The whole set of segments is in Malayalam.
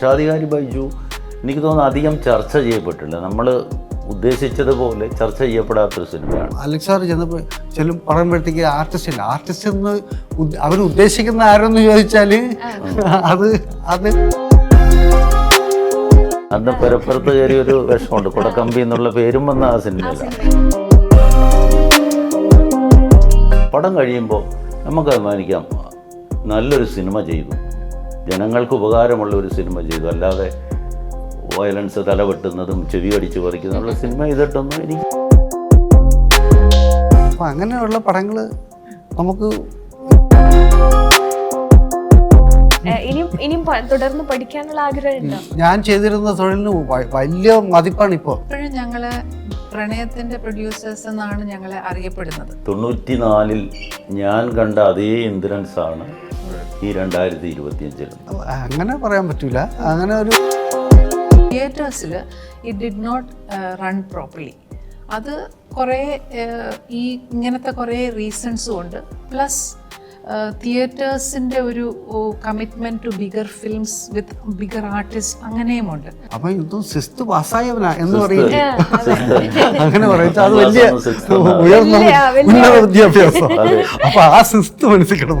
രക്ഷാധികാരി ബൈജു എനിക്ക് തോന്നുന്നു അധികം ചർച്ച ചെയ്യപ്പെട്ടില്ല. നമ്മൾ ഉദ്ദേശിച്ചതുപോലെ ചർച്ച ചെയ്യപ്പെടാത്തൊരു സിനിമയാണ്. അലക്സ് സാർ ചെന്നപ്പോൾ ചെല്ലും പറയുമ്പോഴത്തേക്ക് ആർട്ടിസ്റ്റ് ഇല്ല. ആർട്ടിസ്റ്റ് എന്ന് അവർ ഉദ്ദേശിക്കുന്ന ആരെന്ന് ചോദിച്ചാൽ അത് അത് അന്ന് പുരപ്പുറത്ത് കയറി ഒരു വിഷമുണ്ട്. കുടക്കമ്പി എന്നുള്ള പേരും വന്ന ആ സിനിമയില്ല പടം കഴിയുമ്പോൾ നമുക്ക് അഭിമാനിക്കാം. നല്ലൊരു സിനിമ ചെയ്തു. ജനങ്ങൾക്ക് ഉപകാരമുള്ള ഒരു സിനിമ ചെയ്തു. അല്ലാതെ വയലൻസ് തലവെട്ടുന്നതും ചെവി അടിച്ച് പറിക്കുന്നതുള്ള സിനിമ ചെയ്തിട്ടൊന്നും എനിക്ക് അപ്പം അങ്ങനെയുള്ള പടങ്ങൾ നമുക്ക് ഇനിയും ഇനിയും തുടർന്ന് പഠിക്കാനുള്ള ആഗ്രഹം ഞാൻ ചെയ്തിരുന്ന തൊഴിലിന് വലിയ മതിപ്പാണ് ഇപ്പോൾ ഇപ്പോഴും ഞങ്ങൾ പ്രണയത്തിന്റെ പ്രൊഡ്യൂസേഴ്സ് എന്നാണ് ഞങ്ങളെ അറിയപ്പെടുന്നത്. തൊണ്ണൂറ്റിനാലിൽ ഞാൻ കണ്ട അതേ ഇന്ദ്രൻസ് ആണ് ഈ രണ്ടായിരത്തി ഇരുപത്തിയഞ്ചിലും അങ്ങനെ പറയാൻ പറ്റൂല. അങ്ങനെ ഒരു തിയേറ്റേഴ്സിൽ it did not run properly അത് കുറേ ഈ ഇങ്ങനത്തെ കുറേ റീസൺസും ഉണ്ട്. പ്ലസ് തിയേറ്റേഴ്സിന്റെ ഒരു commitment to bigger films with bigger artist അങ്ങനെയുമുണ്ട് അപ്പൊ ഇതും സിസ്ത് പാസ്സായവനാ എന്ന് പറയുന്നത് അങ്ങനെ പറയും. അത് വലിയ. ഉയർന്ന ഉന്നത വിദ്യാഭ്യാസം. അപ്പൊ ആ സിസ്ത് മനസ്സിക്കണം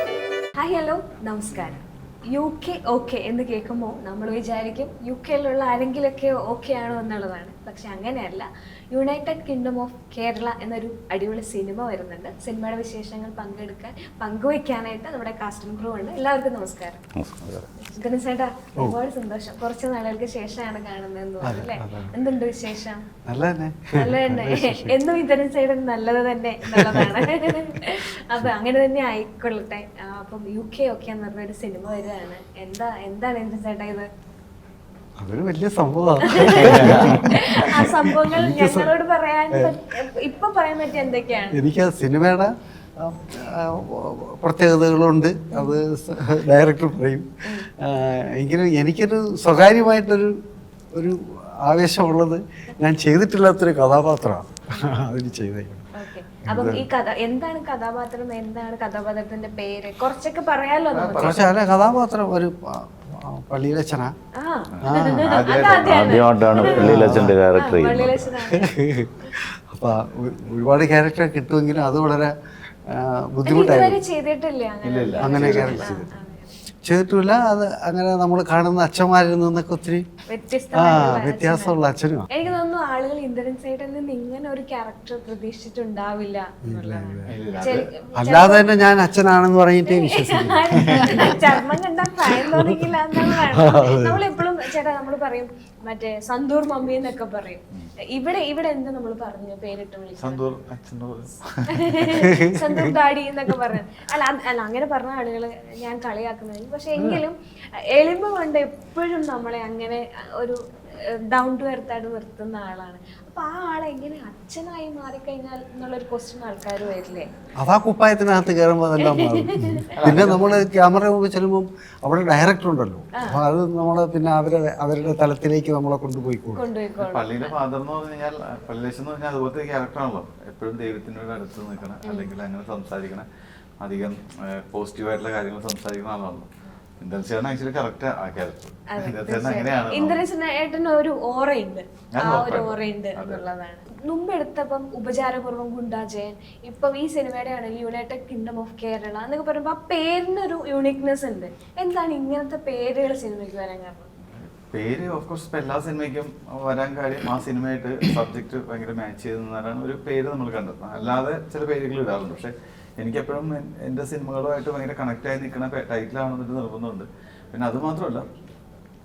okay എന്ന് കേൾക്കുമ്പോൾ നമ്മൾ വിചാരിക്കും യു കെയിലുള്ള ആരെങ്കിലൊക്കെ ഓക്കെ ആണോ എന്നുള്ളതാണ്. പക്ഷെ അങ്ങനെയല്ല. യുണൈറ്റഡ് കിങ്ഡം ഓഫ് കേരള എന്നൊരു അടിപൊളി സിനിമ വരുന്നുണ്ട്. സിനിമയുടെ വിശേഷങ്ങൾ പങ്കെടുക്കാൻ പങ്കുവയ്ക്കാനായിട്ട് നമ്മുടെ കാസ്റ്റിംഗ് ക്രൂ ഉണ്ട്. എല്ലാവർക്കും നമസ്കാരം. ഗണേശേട്ടാ ഒരുപാട് സന്തോഷം. കുറച്ച് നാളുകൾക്ക് ശേഷമാണ് തോന്നുന്നു അല്ലേ? എന്തുണ്ട് വിശേഷം? നല്ല തന്നെ. എന്നും ഇത്തരം സൈഡ് നല്ലത് തന്നെ നല്ലതാണ് അപ്പൊ അങ്ങനെ തന്നെ ആയിക്കൊള്ളട്ടെ. അപ്പം യു കെ ഒക്കെ എന്ന് പറഞ്ഞ ഒരു സിനിമ വരികയാണ് എന്താ എന്താണ് എന്റെ ചേട്ടാ ഇത് അതൊരു വലിയ സംഭവമാണ് ആ സംഭവങ്ങൾ ഞങ്ങളോട് പറയാൻ പറ്റ- ഇപ്പൊ പറയാൻ പറ്റിയ എന്തൊക്കെയാണ്? എനിക്ക് ആ സിനിമയുടെ ആ, ആ, പ്രത്യേകതകളുണ്ട്. അത് ഡയറക്ടർ പറയും. ആ, എങ്കിലും എനിക്കൊരു സ്വകാര്യമായിട്ടൊരു ഒരു ആവേശമുള്ളത് ഞാൻ ചെയ്തിട്ടില്ലാത്തൊരു കഥാപാത്രമാണ്. അതിന് ചെയ്തേക്കുന്നത്. ഓക്കെ. അപ്പം ഈ കഥ എന്താണ് കഥാപാത്രം എന്താണ് കഥാപാത്രത്തിന്റെ പേര്? കുറച്ചൊക്കെ പറയാലോ പക്ഷെ അതിലെ കഥാപാത്രം ഒരു പ- ആ, പള്ളിയിലച്ചനാ. ആ. അതാദ്യമാണ് ആദ്യമായിട്ടാണ് പള്ളിയിലച്ഛന്റെ ക്യാരക്ടർ അപ്പൊ ഒരുപാട് ക്യാരക്ടർ കിട്ടുമെങ്കിലും അത് വളരെ ബുദ്ധിമുട്ടായിരുന്നു ചെയ്തിട്ടില്ല അങ്ങനെ. അങ്ങനെ ക്യാരക്ടർ ചെയ്തു ചെയ്തിട്ടില്ല അത് അങ്ങനെ നമ്മൾ കാണുന്ന അച്ഛന്മാരിൽ നിന്നൊക്കെ ഒത്തിരി ആ വ്യത്യാസമുള്ള അച്ഛനും എനിക്ക് തോന്നുന്നു ആളുകൾ ഇന്ദ്രൻ സൈഡിൽ നിന്ന് ഇങ്ങനെ ഒരു ക്യാരക്ടർ പ്രതീക്ഷിച്ചിട്ടുണ്ടാവില്ല അല്ലാതെ തന്നെ ഞാൻ അച്ഛനാണെന്ന് പറഞ്ഞിട്ടേ വിശ്വസിക്കുന്നു ചർമ്മം കണ്ടാൽ പ്രായം തോന്നിക്കില്ല എന്നുള്ളതാണ് നമ്മളെപ്പോഴും ചേട്ടാ നമ്മൾ പറയും മറ്റേ സന്തൂർ മമ്മി എന്നൊക്കെ പറയും. ഇവിടെ ഇവിടെ എന്താ നമ്മൾ പറഞ്ഞു പേരിട്ട് വിളിക്കും സന്തൂർ ഡാഡി എന്നൊക്കെ പറഞ്ഞു അല്ല അല്ല അങ്ങനെ പറഞ്ഞ ആളുകൾ ഞാൻ കളിയാക്കുന്നത് പക്ഷെ എങ്കിലും എളിമ കൊണ്ട് എപ്പോഴും നമ്മളെ അങ്ങനെ ഒരു ഡൗൺ ടു എർത്ത് ആയിട്ട് നിർത്തുന്ന ആളാണ്. അപ്പൊ ആ ആളെ എങ്ങനെ അച്ഛനായി മാറിക്കഴിഞ്ഞാൽ എന്നുള്ളൊരു ക്വസ്റ്റ്യൻ ആൾക്കാർ വരില്ലേ? അതാ കുപ്പായത്തിനകത്ത് കയറുമ്പോൾ അതെല്ലാം മാറും. പിന്നെ നമ്മൾ ക്യാമറ മുമ്പിൽ ചെല്ലുമ്പോൾ അവിടെ ഡയറക്ടർ ഉണ്ടല്ലോ. അപ്പൊ അത് നമ്മളെ പിന്നെ അവരെ അവരുടെ തലത്തിലേക്ക് നമ്മളെ കൊണ്ടുപോയിക്കോളും. പള്ളിയിലെ ഫാദർ എന്ന് പറഞ്ഞാൽ കഴിഞ്ഞാൽ എന്ന് പറഞ്ഞാൽ അതുപോലത്തെ ക്യാരക്ടറാണല്ലോ എപ്പോഴും ദൈവത്തിനോട് അടുത്ത് നിൽക്കണം അല്ലെങ്കിൽ അങ്ങനെ സംസാരിക്കണം അധികം പോസിറ്റീവായിട്ടുള്ള കാര്യങ്ങൾ സംസാരിക്കുന്ന ആളാണല്ലോ. ഇന്ദ്രൻസിയാണ് ആക്ച്വലി കറക്റ്റ് ആ ക്യാരക്ടർ അങ്ങനെയാണ് ഇന്ദ്രൻസിന് ഏട്ടന് ഒരു ഓറയുണ്ട്. ആ ഒരു. ഓറയുണ്ട്. എന്നുള്ളതാണ്. മുമ്പ് എടുത്തപ്പം ഉപചാരപൂർവം ഗുണ്ടാജയൻ ഇപ്പം ഈ സിനിമയുടെ ആണെങ്കിൽ യുണൈറ്റഡ് കിങ്ഡം ഓഫ് കേരള എന്നൊക്കെ പറയുമ്പോൾ ആ പേരിനൊരു യൂണിക്നെസ് ഉണ്ട്. എന്താണ് ഇങ്ങനത്തെ പേരുകൾ സിനിമയ്ക്ക് വരാൻ കാരണം? പേര് ഓഫ് കോഴ്സ് ഇപ്പൊ എല്ലാ സിനിമയ്ക്കും വരാൻ കാര്യം ആ സിനിമയായിട്ട് സബ്ജക്റ്റ് ഭയങ്കര മാച്ച് ചെയ്ത് നിന്നാലാണ് ഒരു പേര് നമ്മൾ കണ്ടെത്തുന്നത്. അല്ലാതെ ചില പേരുകൾ ഇടാറുണ്ട്. പക്ഷെ എനിക്കെപ്പോഴും എൻ- എന്റെ സിനിമകളുമായിട്ട് ഭയങ്കര കണക്ട് ആയി നിൽക്കുന്ന ടൈറ്റിലാണെന്നൊരു നിർബന്ധമുണ്ട്. പിന്നെ അത് മാത്രമല്ല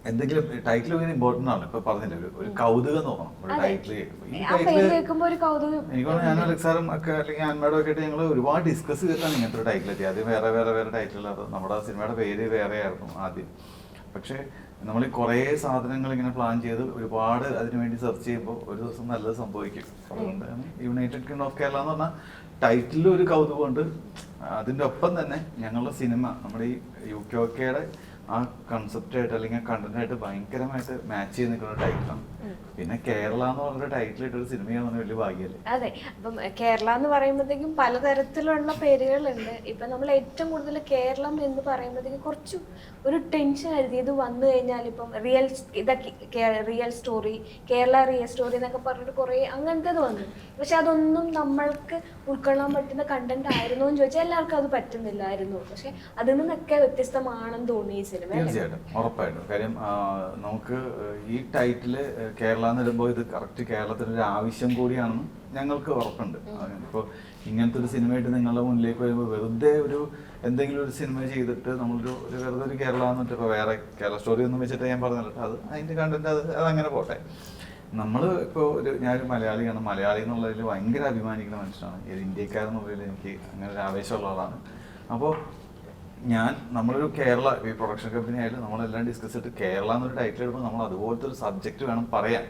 എന്തെങ്കിലും ടൈറ്റിൽ ഭയങ്കര ഇമ്പോർട്ടന്റ് ആണ്. ഇപ്പൊ പറഞ്ഞില്ലേ ഒരു- കൗതുകം തോന്നണം ഒരു ടൈറ്റിൽ ഈ ടൈറ്റിൽ കേൾക്കുമ്പോ ഒരു കൗതുകം. എനിക്ക് തോന്നുന്നു ഞാൻ അലക്സാറും ഒക്കെ അല്ലെങ്കിൽ ആൻമാഡും ഒക്കെ ആയിട്ട് ഞങ്ങൾ ഒരുപാട് ഡിസ്കസ് ചെയ്തിട്ടാണ് ഇങ്ങനത്തെ ഒരു ടൈറ്റിൽ എത്തി ആദ്യം വേറെ വേറെ വേറെ ടൈറ്റിൽ അത് നമ്മുടെ സിനിമയുടെ പേര് വേറെ ആയിരുന്നു ആദ്യം. പക്ഷേ നമ്മൾ ഈ കുറേ സാധനങ്ങൾ ഇങ്ങനെ പ്ലാൻ ചെയ്ത് ഒരുപാട് അതിനുവേണ്ടി സെർച്ച് ചെയ്യുമ്പോൾ ഒരു ദിവസം നല്ലത് സംഭവിക്കും. അതുകൊണ്ട് യുണൈറ്റഡ് കിങ്ഡം ഓഫ് കേരള എന്ന് പറഞ്ഞാൽ ടൈറ്റിലും ഒരു കൗതുകമുണ്ട്. അതിന്റെ ഒപ്പം തന്നെ ഞങ്ങളുടെ സിനിമ നമ്മുടെ ഈ യു കെ ഒക്കെയുടെ ആ കൺസെപ്റ്റായിട്ട് അല്ലെങ്കിൽ കണ്ടന്റായിട്ട് ഭയങ്കരമായിട്ട് മാച്ച് ചെയ്ത് നിൽക്കുന്ന ടൈറ്റിലാണ് പിന്നെ കേരള എന്ന് പറഞ്ഞ ടൈറ്റിൽ ഇട്ടൊരു സിനിമയാണെന്ന് വലിയ ഭാഗ്യല്ലേ അതെ അപ്പം കേരള എന്ന് പറയുമ്പോഴത്തേക്കും പലതരത്തിലുള്ള പേരുകളുണ്ട്. ഇപ്പം നമ്മൾ ഏറ്റവും കൂടുതൽ കേരളം എന്ന് പറയുമ്പോഴത്തേക്കും കുറച്ച് ഒരു ടെൻഷൻ ആയിരുന്നു. ഇത് വന്നു കഴിഞ്ഞാൽ ഇപ്പം റിയൽ ഇതൊക്കെ real story Kerala real story എന്നൊക്കെ പറഞ്ഞിട്ട് കുറേ അങ്ങനത്തേത് വന്നു. പക്ഷെ അതൊന്നും നമ്മൾക്ക് ഉൾക്കൊള്ളാൻ പറ്റുന്ന കണ്ടന്റ് ആയിരുന്നു എന്ന് ചോദിച്ചാൽ എല്ലാവർക്കും അത് പറ്റുന്നില്ലായിരുന്നു. പക്ഷെ അതിൽ നിന്നൊക്കെ വ്യത്യസ്തമാണെന്ന് തോന്നി ഈ സിനിമ? തീർച്ചയായിട്ടും. ഉറപ്പായിട്ടും. കാര്യം നമുക്ക് ഈ ടൈറ്റിൽ കേരള എന്ന് വരുമ്പോൾ ഇത് കറക്റ്റ് കേരളത്തിന്റെ ഒരു ആവശ്യം കൂടിയാണെന്ന് ഞങ്ങൾക്ക് ഉറപ്പുണ്ട്. ഇപ്പോൾ ഇങ്ങനത്തെ ഒരു സിനിമയായിട്ട് നിങ്ങളുടെ മുന്നിലേക്ക് വരുമ്പോൾ വെറുതെ ഒരു എന്തെങ്കിലും ഒരു സിനിമ ചെയ്തിട്ട് നമ്മളൊരു ഒരു വെറുതെ ഒരു കേരള എന്നിട്ട് ഇപ്പോൾ വേറെ കേരള സ്റ്റോറി ഒന്നും വെച്ചിട്ട് ഞാൻ പറഞ്ഞില്ല. അത് അതിന്റെ കണ്ടന്റ് അത് അതങ്ങനെ പോട്ടെ. നമ്മൾ ഇപ്പോൾ ഒരു ഞാനൊരു മലയാളിയാണ്. മലയാളി എന്നുള്ളതിൽ ഭയങ്കര അഭിമാനിക്കുന്ന മനുഷ്യനാണ്. ഒരു ഇന്ത്യക്കാരെന്നുള്ളതിൽ എനിക്ക് അങ്ങനെ ഒരു ആവേശമുള്ള ആളാണ്. അപ്പോൾ ഞാൻ നമ്മളൊരു കേരള ഈ പ്രൊഡക്ഷൻ കമ്പനി ആയാലും നമ്മളെല്ലാം ഡിസ്കസ് ചെയ്തിട്ട് കേരള എന്നൊരു ടൈറ്റിൽ എടുക്കുമ്പോൾ നമ്മൾ അതുപോലത്തെ ഒരു സബ്ജക്റ്റ് വേണം പറയാൻ.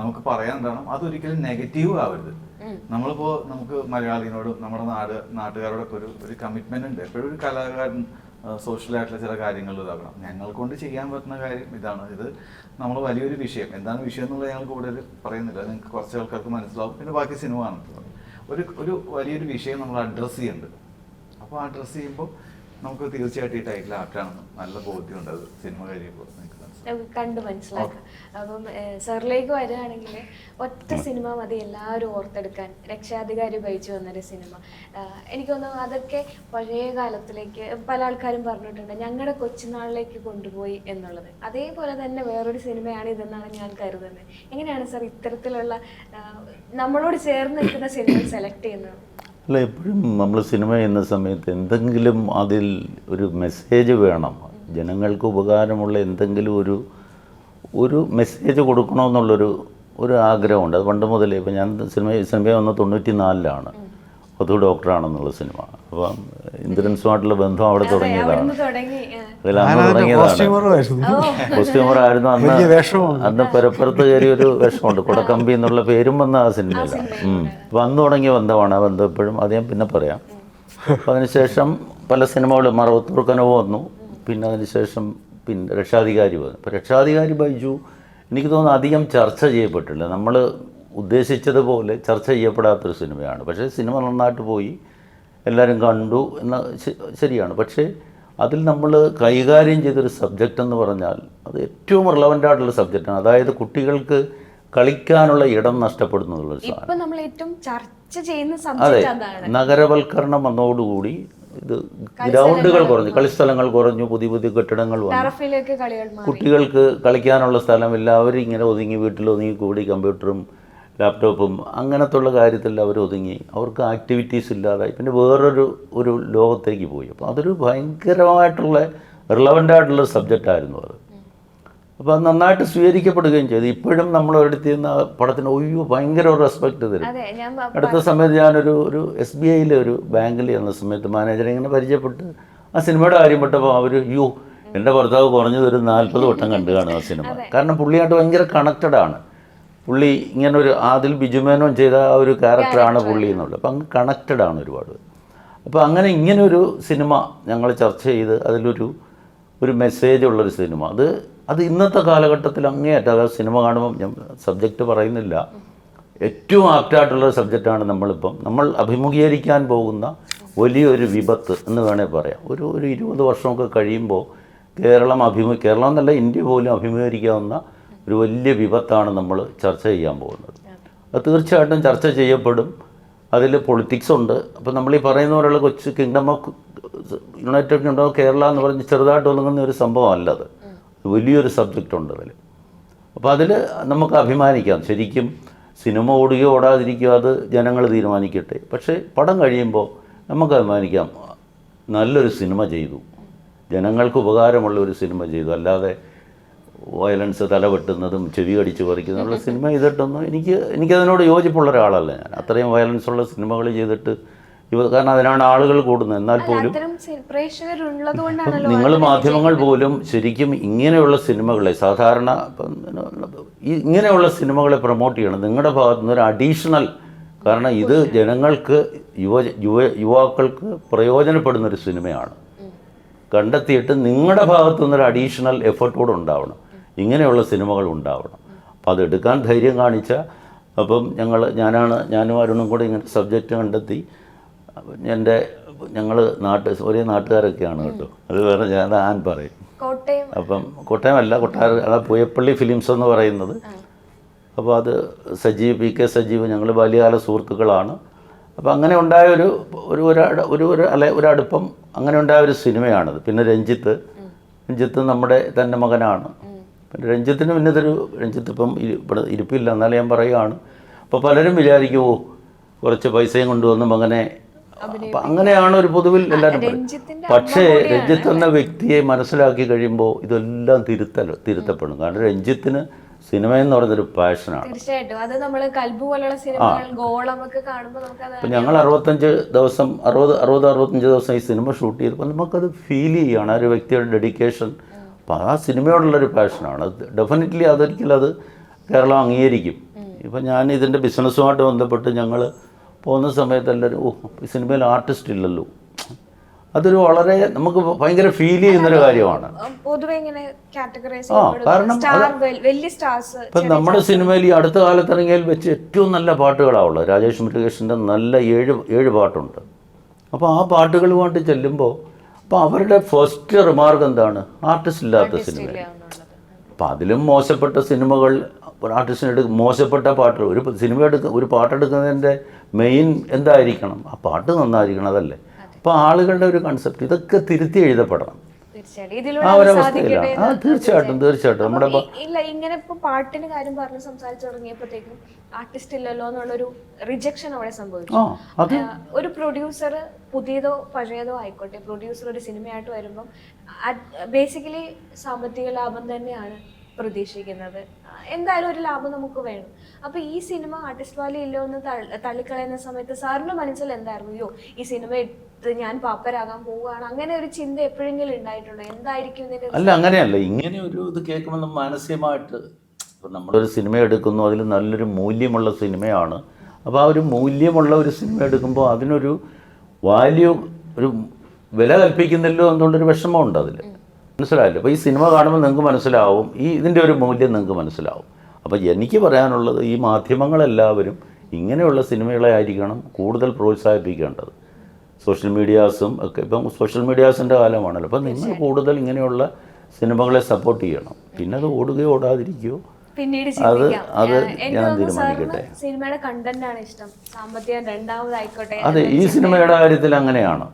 നമുക്ക് പറയാൻ എന്താണ് അതൊരിക്കലും നെഗറ്റീവ് ആവരുത്. നമ്മളിപ്പോ നമുക്ക് മലയാളിനോടും നമ്മുടെ നാട് നാട്ടുകാരോടൊക്കെ ഒരു ഒരു കമ്മിറ്റ്മെന്റ് ഉണ്ട്. എപ്പോഴും ഒരു കലാകാരൻ സോഷ്യൽ ആയിട്ടുള്ള ചില കാര്യങ്ങൾ ഇതാക്കണം ഞങ്ങൾ കൊണ്ട് ചെയ്യാൻ പറ്റുന്ന കാര്യം ഇതാണ്. ഇത് നമ്മൾ വലിയൊരു വിഷയം. എന്താണ് വിഷയം എന്നുള്ളത് ഞങ്ങൾ കൂടുതൽ പറയുന്നില്ല. നിങ്ങൾക്ക് കുറച്ച് ആൾക്കാർക്ക് മനസ്സിലാവും. പിന്നെ ബാക്കി സിനിമ ആണ് ഒരു ഒരു വലിയൊരു വിഷയം നമ്മൾ അഡ്രസ്സ് ചെയ്യുന്നുണ്ട് അപ്പോൾ അഡ്രസ്സ് ചെയ്യുമ്പോൾ നമുക്ക് തീർച്ചയായിട്ടും ഈ ടൈറ്റിൽ ആക്കാണെന്ന് നല്ല ബോധ്യമുണ്ട്. അത് സിനിമ കഴിയുമ്പോൾ കണ്ടു നമുക്ക് കണ്ട് മനസ്സിലാക്കാം. അപ്പം സാറിലേക്ക് വരികയാണെങ്കിൽ ഒറ്റ സിനിമ മതി. എല്ലാവരും ഓർത്തെടുക്കാൻ. രക്ഷാധികാരി ഉപയോഗിച്ച് വന്നൊരു സിനിമ. എനിക്കൊന്ന് അതൊക്കെ പഴയ കാലത്തിലേക്ക് പല ആൾക്കാരും പറഞ്ഞിട്ടുണ്ട് ഞങ്ങളുടെ കൊച്ചുനാളിലേക്ക് കൊണ്ടുപോയി എന്നുള്ളത്. അതേപോലെ തന്നെ വേറൊരു സിനിമയാണ് ഇതെന്നാണ് ഞാൻ കരുതുന്നത്. എങ്ങനെയാണ് സാർ ഇത്തരത്തിലുള്ള നമ്മളോട് ചേർന്ന് നിൽക്കുന്ന സിനിമ സെലക്ട് ചെയ്യുന്നത്? അല്ല എപ്പോഴും നമ്മൾ സിനിമ ചെയ്യുന്ന സമയത്ത് എന്തെങ്കിലും അതിൽ ഒരു മെസ്സേജ് വേണം. ജനങ്ങൾക്ക് ഉപകാരമുള്ള എന്തെങ്കിലും ഒരു ഒരു മെസ്സേജ് കൊടുക്കണമെന്നുള്ളൊരു ഒരു ആഗ്രഹമുണ്ട്. അത് പണ്ട് മുതലേ ഇപ്പം ഞാൻ സിനിമ സിനിമ വന്ന തൊണ്ണൂറ്റി നാലിലാണ് വധു ഡോക്ടറാണെന്നുള്ള സിനിമ. അപ്പം ഇന്ദ്രൻസുമായിട്ടുള്ള ബന്ധം അവിടെ തുടങ്ങിയതാണ്. ഞാനതിന്റെ തുടങ്ങിയതാണ്. കോസ്റ്റ്യൂമർ ആയിരുന്നു അന്ന്. അന്ന് പരപ്പുറത്ത് കയറി ഒരു വേഷമുണ്ട്. കുടക്കമ്പി എന്നുള്ള പേരും വന്ന ആ സിനിമയില്ല വന്നു തുടങ്ങിയ ബന്ധമാണ് ആ ബന്ധം എപ്പോഴും അത് ഞാൻ പിന്നെ പറയാം. അപ്പം അതിനുശേഷം പല സിനിമകളും മറവത്തൂർ കനവ് വന്നു. പിന്നെ അതിനുശേഷം പിന്നെ രക്ഷാധികാരി വന്നു. അപ്പോൾ രക്ഷാധികാരി ബൈജു എനിക്ക് തോന്നുന്നു അധികം ചർച്ച ചെയ്യപ്പെട്ടില്ല. നമ്മൾ ഉദ്ദേശിച്ചതുപോലെ ചർച്ച ചെയ്യപ്പെടാത്തൊരു സിനിമയാണ്. പക്ഷേ സിനിമ നന്നായിട്ട് പോയി. എല്ലാവരും കണ്ടു എന്ന ശരിയാണ്. പക്ഷേ അതിൽ നമ്മൾ കൈകാര്യം ചെയ്തൊരു സബ്ജക്റ്റ് എന്ന് പറഞ്ഞാൽ അത് ഏറ്റവും റിലവന്റ് ആയിട്ടുള്ള സബ്ജക്റ്റാണ്. അതായത് കുട്ടികൾക്ക് കളിക്കാനുള്ള ഇടം നഷ്ടപ്പെടുന്നു അതെ. നഗരവൽക്കരണം വന്നതോടുകൂടി ഇത് ഗ്രൗണ്ടുകൾ കുറഞ്ഞു. കളിസ്ഥലങ്ങൾ കുറഞ്ഞു പുതിയ പുതിയ കെട്ടിടങ്ങൾ വന്നു. കുട്ടികൾക്ക് കളിക്കാനുള്ള സ്ഥലമില്ല. അവരിങ്ങനെ ഒതുങ്ങി വീട്ടിൽ ഒതുങ്ങി കൂടി കമ്പ്യൂട്ടറും ലാപ്ടോപ്പും അങ്ങനത്തുള്ള കാര്യത്തിൽ അവർ ഒതുങ്ങി അവർക്ക് ആക്ടിവിറ്റീസ് ഇല്ലാതായി. പിന്നെ വേറൊരു ഒരു ലോകത്തേക്ക് പോയി. അപ്പോൾ അതൊരു ഭയങ്കരമായിട്ടുള്ള റിലവന്റ് ആയിട്ടുള്ള സബ്ജക്റ്റായിരുന്നു അത്. അപ്പോൾ അത് നന്നായിട്ട് സ്വീകരിക്കപ്പെടുകയും ചെയ്തു. ഇപ്പോഴും നമ്മൾ ഒരിടത്ത് നിന്ന് ആ പടത്തിന് ഒയ്യോ ഭയങ്കര ഒരു റെസ്പെക്റ്റ് തരും. അടുത്ത സമയത്ത് ഞാനൊരു ഒരു എസ് ബി ഐയിലെ ഒരു ബാങ്കിൽ ചെന്ന സമയത്ത് മാനേജറെ ഇങ്ങനെ പരിചയപ്പെട്ട് ആ സിനിമയുടെ കാര്യം പെട്ടപ്പോൾ അവർ യു എന്റെ ഭർത്താവ് കുറഞ്ഞത് ഒരു നാൽപ്പത് വട്ടം കണ്ടു കാണും ആ സിനിമ. കാരണം പുള്ളിയായിട്ട് ഭയങ്കര കണക്റ്റഡ് ആണ്. പുള്ളി ഇങ്ങനെ ഒരു ആദിൽ ബിജുമേനോൻ ചെയ്ത ആ ഒരു ക്യാരക്ടറാണ് പുള്ളി എന്നുള്ളത്. അപ്പം അങ്ങ് കണക്റ്റഡ് ആണ് ഒരുപാട്. അപ്പോൾ അങ്ങനെ ഇങ്ങനൊരു സിനിമ ഞങ്ങൾ ചർച്ച ചെയ്ത് അതിലൊരു ഒരു മെസ്സേജ് ഉള്ളൊരു സിനിമ. അത് അത് ഇന്നത്തെ കാലഘട്ടത്തിൽ അങ്ങേയറ്റം അതായത് സിനിമ കാണുമ്പം ഞാൻ സബ്ജക്റ്റ് പറയുന്നില്ല. ഏറ്റവും ആപ്റ്റായിട്ടുള്ള സബ്ജക്റ്റാണ് നമ്മളിപ്പം. നമ്മൾ അഭിമുഖീകരിക്കാൻ പോകുന്ന വലിയൊരു വിപത്ത് എന്ന് വേണേൽ പറയാം. ഒരു ഒരു ഇരുപത് വർഷമൊക്കെ കഴിയുമ്പോൾ കേരളം അഭിമു കേരളം എന്നല്ല ഇന്ത്യ പോലും അഭിമുഖീകരിക്കാവുന്ന ഒരു വലിയ വിപത്താണ് നമ്മൾ ചർച്ച ചെയ്യാൻ പോകുന്നത്. അത് തീർച്ചയായിട്ടും ചർച്ച ചെയ്യപ്പെടും. അതിൽ പൊളിറ്റിക്സ് ഉണ്ട്. അപ്പോൾ നമ്മൾ ഈ പറയുന്ന പോലെയുള്ള കൊച്ചു kingdom of United Kingdom of Kerala എന്ന് പറഞ്ഞ് ചെറുതായിട്ട് ഒതുങ്ങുന്ന ഒരു സംഭവമല്ല അല്ലത് വലിയൊരു സബ്ജക്റ്റ് ഉണ്ട് അതിൽ. അപ്പോൾ അതിൽ നമുക്ക് അഭിമാനിക്കാം. ശരിക്കും സിനിമ ഓടുകയോ ഓടാതിരിക്കുകയോ അത് ജനങ്ങൾ തീരുമാനിക്കട്ടെ. പക്ഷേ പടം കഴിയുമ്പോൾ നമുക്ക് അഭിമാനിക്കാം. നല്ലൊരു സിനിമ ചെയ്തു. ജനങ്ങൾക്ക് ഉപകാരമുള്ള ഒരു സിനിമ ചെയ്തു. അല്ലാതെ വയലൻസ് തലവെട്ടുന്നതും ചെവി കടിച്ച് പറിക്കുന്നതുള്ള സിനിമ ചെയ്തിട്ടൊന്നും എനിക്ക് എനിക്കതിനോട് യോജിപ്പുള്ള ഒരാളല്ല ഞാൻ. അത്രയും വയലൻസ് ഉള്ള സിനിമകൾ ചെയ്തിട്ട് ഇവ കാരണം അതിനാണ് ആളുകൾ കൂടുന്നത്. എന്നാൽ പോലും നിങ്ങൾ മാധ്യമങ്ങൾ പോലും ശരിക്കും ഇങ്ങനെയുള്ള സിനിമകളെ സാധാരണ ഇങ്ങനെയുള്ള സിനിമകളെ പ്രൊമോട്ട് ചെയ്യണം. നിങ്ങളുടെ ഭാഗത്തു നിന്ന് ഒരു അഡീഷണൽ കാരണം ഇത് ജനങ്ങൾക്ക് യുവ യുവ യുവാക്കൾക്ക് പ്രയോജനപ്പെടുന്നൊരു സിനിമയാണ്. കണ്ടെത്തിയിട്ട് നിങ്ങളുടെ ഭാഗത്തു നിന്നൊരു അഡീഷണൽ എഫേർട്ട് കൂടെ ഉണ്ടാവണം. ഇങ്ങനെയുള്ള സിനിമകൾ ഉണ്ടാവണം. അപ്പം അതെടുക്കാൻ ധൈര്യം കാണിച്ച അപ്പം ഞങ്ങൾ ഞാനാണ് ഞാനും അരുണും കൂടെ ഇങ്ങനെ സബ്ജക്റ്റ് കണ്ടെത്തി. എന്റെ ഞങ്ങൾ നാട്ട് ഒരേ നാട്ടുകാരൊക്കെയാണ് കേട്ടോ. അത് വേറെ ഞാൻ ആൻ പറയും. കോട്ടയം. അപ്പം കോട്ടയമല്ല കൊട്ടാര അതാ പൂയപ്പള്ളി ഫിലിംസ് എന്ന് പറയുന്നത്. അപ്പോൾ അത് സജീവ് പി കെ സജീവ് ഞങ്ങൾ ബാല്യകാല സുഹൃത്തുക്കളാണ്. അപ്പോൾ അങ്ങനെ ഉണ്ടായ ഒരു ഒരു ഒരു ഒരു ഒരു അല്ലെ ഒരു അടുപ്പം അങ്ങനെ ഉണ്ടായ ഒരു സിനിമയാണത്. പിന്നെ രഞ്ജിത്ത്. രഞ്ജിത്ത് നമ്മുടെ തന്നെ മകനാണ്. പിന്നെ രഞ്ജിത്തിന് പിന്നെ ഇതൊരു രഞ്ജിത്ത് ഇപ്പം ഇവിടെ ഇരിപ്പില്ല എന്നാലും ഞാൻ പറയുകയാണ് അപ്പോൾ പലരും വിചാരിക്കുമോ കുറച്ച് പൈസയും കൊണ്ടുവന്നും അങ്ങനെ അപ്പം അങ്ങനെയാണ് ഒരു പൊതുവിൽ എല്ലാവരും പറയുന്നത്. പക്ഷേ രഞ്ജിത്ത് എന്ന വ്യക്തിയെ മനസ്സിലാക്കി കഴിയുമ്പോൾ ഇതെല്ലാം തിരുത്തൽ തിരുത്തപ്പെടും. കാരണം രഞ്ജിത്തിന് സിനിമ എന്ന് പറയുന്നൊരു പാഷനാണ്. അപ്പം ഞങ്ങൾ അറുപത്തഞ്ച് ദിവസം അറുപത് അറുപത് അറുപത്തഞ്ച് ദിവസം ഈ സിനിമ ഷൂട്ട് ചെയ്തപ്പോൾ നമുക്കത് ഫീൽ ചെയ്യുകയാണ് ആ ഒരു വ്യക്തിയുടെ ഡെഡിക്കേഷൻ അപ്പോൾ ആ സിനിമയോടുള്ളൊരു പാഷനാണ്. അത് ഡെഫിനറ്റ്ലി അതൊരിക്കലും അത് കേരളം അംഗീകരിക്കും. ഇപ്പം ഞാൻ ഇതിന്റെ ബിസിനസ്സുമായിട്ട് ബന്ധപ്പെട്ട് ഞങ്ങൾ പോകുന്ന സമയത്ത് എല്ലാവരും ഓ സിനിമയിൽ ആർട്ടിസ്റ്റ് ഇല്ലല്ലോ. അതൊരു വളരെ നമുക്ക് ഭയങ്കര ഫീൽ ചെയ്യുന്നൊരു കാര്യമാണ്. ആ, കാരണം ഇപ്പം നമ്മുടെ സിനിമയിൽ ഈ അടുത്ത കാലത്ത് ഇറങ്ങിയതിൽ വെച്ച് ഏറ്റവും നല്ല പാട്ടുകളാവുള്ളത് രാജേഷ് മുരുകേഷിന്റെ നല്ല ഏഴ് ഏഴ് പാട്ടുണ്ട്. അപ്പോൾ ആ പാട്ടുകളുമായിട്ട് ചെല്ലുമ്പോൾ അപ്പോൾ അവരുടെ ഫസ്റ്റ് റിമാർക്ക് എന്താണ്? ആർട്ടിസ്റ്റ് ഇല്ലാത്ത സിനിമ അപ്പം അതിലും മോശപ്പെട്ട സിനിമകൾ ഒരു ആർട്ടിസ്റ്റിന് എടുക്കും മോശപ്പെട്ട പാട്ടുകൾ. ഒരു സിനിമ എടുക്ക ഒരു പാട്ടെടുക്കുന്നതിന്റെ മെയിൻ എന്തായിരിക്കണം? ആ പാട്ട് നന്നായിരിക്കണം അതല്ലേ? അപ്പോൾ ആളുകളുടെ ഒരു കൺസെപ്റ്റ് ഇതൊക്കെ തിരുത്തി എഴുതപ്പെടണം. ആ ഇതിലൂടെ ഒരു അത് അവസ്ഥയിലാണ് സാധിക്കട്ടെ ആ തീർച്ചയായിട്ടും തീർച്ചയായിട്ടും. നമ്മുടെ ഇല്ല ഇങ്ങനെ ഇപ്പൊ പാട്ടിന് കാര്യം പറഞ്ഞ് സംസാരിച്ചു തുടങ്ങിയപ്പോഴത്തേക്കും ആർട്ടിസ്റ്റ് ഇല്ലല്ലോ എന്നുള്ളൊരു റിജക്ഷൻ അവിടെ സംഭവിച്ചു. ഒരു പ്രൊഡ്യൂസർ പുതിയതോ പഴയതോ ആയിക്കോട്ടെ പ്രൊഡ്യൂസർ ഒരു സിനിമയായിട്ട് വരുമ്പം ബേസിക്കലി സാമ്പത്തിക ലാഭം തന്നെയാണ് പ്രതീക്ഷിക്കുന്നത്. എന്തായാലും ഒരു ലാഭം നമുക്ക് വേണം. അപ്പൊ ഈ സിനിമ ആർട്ടിസ്റ്റ് വാലി ഇല്ലോ എന്ന് തള്ളിക്കളയുന്ന സമയത്ത് സാറിന്റെ മനസ്സിൽ എന്തായിരുന്നു? അയ്യോ ഈ സിനിമ ഞാൻ പാപ്പരാകാൻ പോവുകയാണ്. അങ്ങനെ ഒരു ചിന്ത എപ്പോഴെങ്കിലും ഉണ്ടായിട്ടുണ്ടോ? എന്തായിരിക്കും ഇതിന്റെ അല്ല അങ്ങനെയല്ല. ഇങ്ങനെ ഒരു ഇത് കേൾക്കുമ്പോൾ നമ്മൾ മാനസികമായിട്ട് ഇപ്പം നമ്മളൊരു സിനിമ എടുക്കുന്നു. അതിൽ നല്ലൊരു മൂല്യമുള്ള സിനിമയാണ്. അപ്പോൾ ആ ഒരു മൂല്യമുള്ള ഒരു സിനിമ എടുക്കുമ്പോൾ അതിനൊരു വാല്യൂ ഒരു വില കൽപ്പിക്കുന്നില്ലോ എന്നുള്ളൊരു വിഷമമുണ്ട് അതിൽ. മനസ്സിലായില്ല? അപ്പോൾ ഈ സിനിമ കാണുമ്പോൾ നിങ്ങൾക്ക് മനസ്സിലാവും. ഈ ഇതിന്റെ ഒരു മൂല്യം നിങ്ങൾക്ക് മനസ്സിലാവും. അപ്പോൾ എനിക്ക് പറയാനുള്ളത് ഈ മാധ്യമങ്ങളെല്ലാവരും ഇങ്ങനെയുള്ള സിനിമകളെ ആയിരിക്കണം കൂടുതൽ പ്രോത്സാഹിപ്പിക്കേണ്ടത്. സോഷ്യൽ മീഡിയാസും ഒക്കെ. ഇപ്പം സോഷ്യൽ മീഡിയാസിന്റെ കാലമാണല്ലോ. അപ്പം നിങ്ങൾ കൂടുതൽ ഇങ്ങനെയുള്ള സിനിമകളെ സപ്പോർട്ട് ചെയ്യണം. പിന്നെ അത് ഓടുകയോ ഓടാതിരിക്കുകയോ പിന്നീട് അത് ഞാൻ- തീരുമാനിക്കട്ടെ. സിനിമയുടെ കണ്ടന്റാണ് ഇഷ്ടം. സാമ്പത്തികം രണ്ടാമതായിക്കോട്ടെ. അതെ ഈ സിനിമയുടെ കാര്യത്തിൽ അങ്ങനെയാണ്.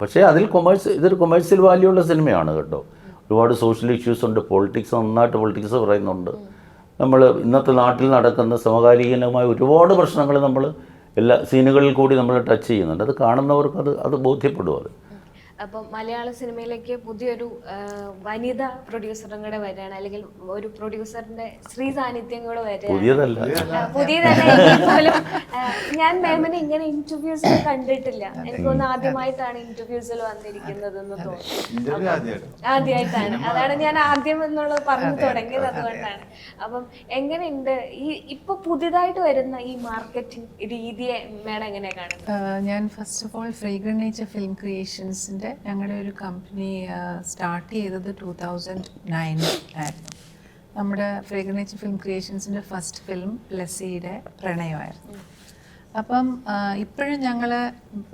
പക്ഷേ അതിൽ കൊമേഴ്സ് ഇതൊരു കൊമേഴ്സ്യൽ വാല്യൂ ഉള്ള സിനിമയാണ് കേട്ടോ. ഒരുപാട് സോഷ്യൽ ഇഷ്യൂസ് ഉണ്ട്. പൊളിറ്റിക്സ് നന്നായിട്ട് പൊളിറ്റിക്സ് പറയുന്നുണ്ട്. നമ്മൾ ഇന്നത്തെ നാട്ടിൽ നടക്കുന്ന സമകാലീനമായ ഒരുപാട് പ്രശ്നങ്ങൾ നമ്മൾ എല്ലാ സീനുകളിൽ കൂടി നമ്മൾ ടച്ച് ചെയ്യുന്നുണ്ട്. അത് കാണുന്നവർക്ക് അത് അത് ബോധ്യപ്പെടും അത്. അപ്പം മലയാള സിനിമയിലേക്ക് പുതിയൊരു വനിതാ പ്രൊഡ്യൂസറും കൂടെ വരികയാണ്. അല്ലെങ്കിൽ ഒരു പ്രൊഡ്യൂസറിന്റെ സ്ത്രീ സാന്നിധ്യം കൂടെ വരികയാണ്. പുതിയതല്ല. ഞാൻ മാമിനെ ഇങ്ങനെ ഇന്റർവ്യൂസിൽ കണ്ടിട്ടില്ല. എനിക്ക് തോന്നുന്നു ആദ്യമായിട്ടാണ് ഇന്റർവ്യൂസിൽ വന്നിരിക്കുന്നതെന്ന് തോന്നുന്നു. ഇന്റർവ്യൂ ആദ്യമായിട്ട്. ആദ്യമായിട്ടാണ്. അതാണ് ഞാൻ ആദ്യം എന്നുള്ളത് പറഞ്ഞു തുടങ്ങിയത് അതുകൊണ്ടാണ്. അപ്പം എങ്ങനെയുണ്ട് ഈ ഇപ്പൊ പുതിയതായിട്ട് വരുന്ന ഈ മാർക്കറ്റിംഗ് രീതിയെ മേഡം എങ്ങനെയാണ് കാണുന്നത്? ഞാൻ first of all nature film ക്രിയേഷൻസിന്റെ ഞങ്ങളുടെ ഒരു കമ്പനി സ്റ്റാർട്ട് ചെയ്തത് ടൂ തൗസൻഡ് നയനിലായിരുന്നു നമ്മുടെ ഫ്രേഗ്രനേച്ചർ ഫിലിം ക്രിയേഷൻസിന്റെ ഫസ്റ്റ് ഫിലിം ലസ്സിയുടെ പ്രണയമായിരുന്നു. അപ്പം ഇപ്പോഴും ഞങ്ങൾ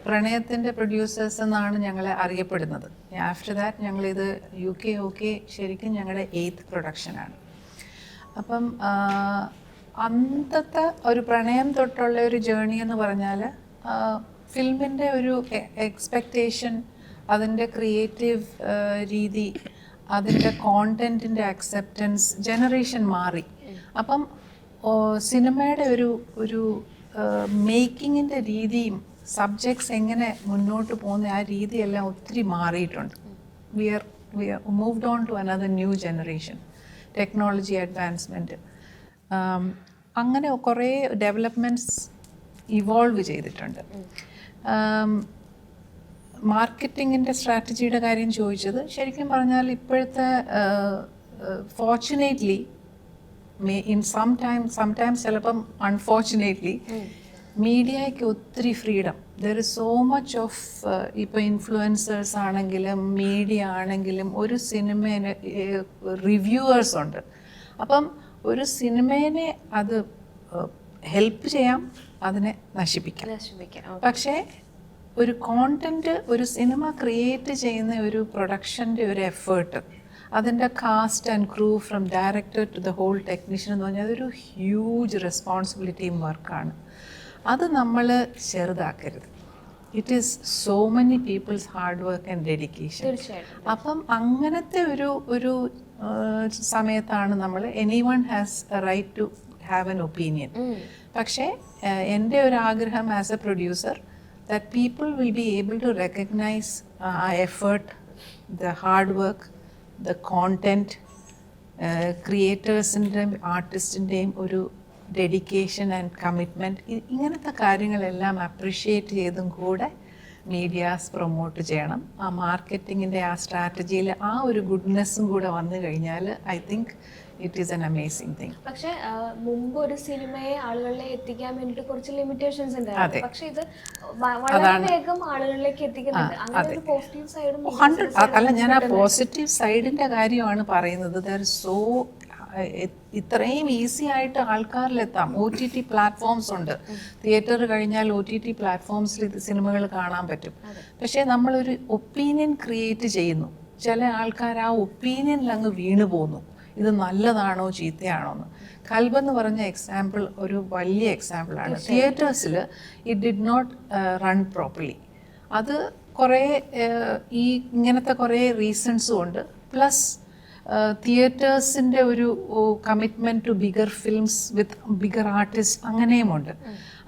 പ്രണയത്തിന്റെ പ്രൊഡ്യൂസേഴ്സ് എന്നാണ് ഞങ്ങൾ അറിയപ്പെടുന്നത്. ആഫ്റ്റർ ദാറ്റ് ഞങ്ങളിത് യു കെ ഒ കെ ശരിക്കും ഞങ്ങളുടെ എയ്ത്ത് പ്രൊഡക്ഷനാണ് അപ്പം അന്നത്തെ ഒരു പ്രണയം തൊട്ടുള്ള ഒരു ജേണി എന്ന് പറഞ്ഞാൽ ഫിലിമിന്റെ ഒരു എക്സ്പെക്റ്റേഷൻ അതിന്റെ ക്രിയേറ്റീവ് രീതി അതിന്റെ കോണ്ടന്റിന്റെ അക്സെപ്റ്റൻസ് ജനറേഷൻ മാറി. അപ്പം സിനിമയുടെ ഒരു ഒരു മേക്കിങ്ങിന്റെ രീതിയും സബ്ജക്ട്സ് എങ്ങനെ മുന്നോട്ട് പോകുന്ന ആ രീതിയെല്ലാം ഒത്തിരി മാറിയിട്ടുണ്ട്. We are we are moved on to another new generation technology advancement അങ്ങനെ കുറേ ഡെവലപ്മെന്റ്സ് ഇവോൾവ് ചെയ്തിട്ടുണ്ട്. മാർക്കറ്റിങ്ങിന്റെ സ്ട്രാറ്റജിയുടെ കാര്യം ചോദിച്ചത് ശരിക്കും പറഞ്ഞാൽ ഇപ്പോഴത്തെ fortunately may in some time some times ചിലപ്പം അൺഫോർച്ചുനേറ്റ്ലി മീഡിയയ്ക്ക് ഒത്തിരി freedom. There is so much of ഇപ്പോൾ ഇൻഫ്ലുവൻസേഴ്സ് ആണെങ്കിലും മീഡിയ ആണെങ്കിലും ഒരു സിനിമേനെ റിവ്യൂവേഴ്സ് ഉണ്ട്. അപ്പം ഒരു സിനിമേനെ അത് ഹെൽപ്പ് ചെയ്യാം അതിനെ നശിപ്പിക്കാം. നശിപ്പിക്കാം. പക്ഷേ ഒരു കോണ്ടന്റ് ഒരു സിനിമ ക്രിയേറ്റ് ചെയ്യുന്ന ഒരു പ്രൊഡക്ഷന്റെ ഒരു എഫേർട്ട് അതിന്റെ cast and crew from director to the whole technician എന്ന് പറഞ്ഞാൽ അതൊരു ഹ്യൂജ് റെസ്പോൺസിബിലിറ്റിയും വർക്കാണ് അത് നമ്മൾ ചെറുതാക്കരുത്. It is so many peoples hard work and dedication അപ്പം അങ്ങനത്തെ ഒരു ഒരു സമയത്താണ് നമ്മൾ any one has a right to have an opinion പക്ഷേ എന്റെ ഒരു ആഗ്രഹം as a producer that people will be able to recognise ആ effort the hard work the content ക്രിയേറ്റേഴ്സിന്റെയും ആർട്ടിസ്റ്റിന്റെയും ഒരു ഡെഡിക്കേഷൻ ആൻഡ് കമ്മിറ്റ്മെന്റ് ഇങ്ങനത്തെ കാര്യങ്ങളെല്ലാം അപ്രിഷ്യേറ്റ് ചെയ്തും കൂടെ മീഡിയാസ് പ്രൊമോട്ട് ചെയ്യണം. ആ മാർക്കറ്റിങ്ങിന്റെ ആ സ്ട്രാറ്റജിയിൽ ആ ഒരു ഗുഡ്നെസ്സും കൂടെ വന്നു കഴിഞ്ഞാൽ I think it is an amazing thing പക്ഷെ മുമ്പ് ഒരു സിനിമയെ ആളുകളിലേക്ക് എത്തിക്കാൻ വേണ്ടിട്ട് കുറച്ച് ലിമിറ്റേഷൻസ്. ഉണ്ടായിരുന്നു. പക്ഷെ ഇത് വളരെ വേഗം ആളുകളിലേക്ക് എത്തിക്കുന്നുണ്ട്. അങ്ങനെ ഒരു പോസിറ്റീവ് സൈഡും ഹൺഡ്രഡ് അല്ല ഞാൻ ആ പോസിറ്റീവ് സൈഡിന്റെ കാര്യമാണ് പറയുന്നത്. ദർ സോ ഇത്രയും ഈസി ആയിട്ട് ആൾക്കാരിലെത്താം. ഒ ടി ടി പ്ലാറ്റ്ഫോംസ് ഉണ്ട്. തിയേറ്റർ കഴിഞ്ഞാൽ ഒ ടി ടി പ്ലാറ്റ്ഫോംസിൽ ഇത് സിനിമകൾ കാണാൻ പറ്റും. പക്ഷേ നമ്മളൊരു ഒപ്പീനിയൻ ക്രിയേറ്റ് ചെയ്യുന്നു. ചില ആൾക്കാർ ആ ഒപ്പീനിയനിൽ അങ്ങ് വീണു പോകുന്നു ഇത് നല്ലതാണോ ചീത്തയാണോ എന്ന് കൽബെന്ന് പറഞ്ഞ എക്സാമ്പിൾ ഒരു വലിയ എക്സാമ്പിളാണ് തിയേറ്റേഴ്സിൽ it did not run properly അത് കുറേ ഈ ഇങ്ങനത്തെ കുറേ റീസൺസും ഉണ്ട്. പ്ലസ് തിയേറ്റേഴ്സിന്റെ ഒരു commitment to bigger films with bigger artist അങ്ങനെയുമുണ്ട്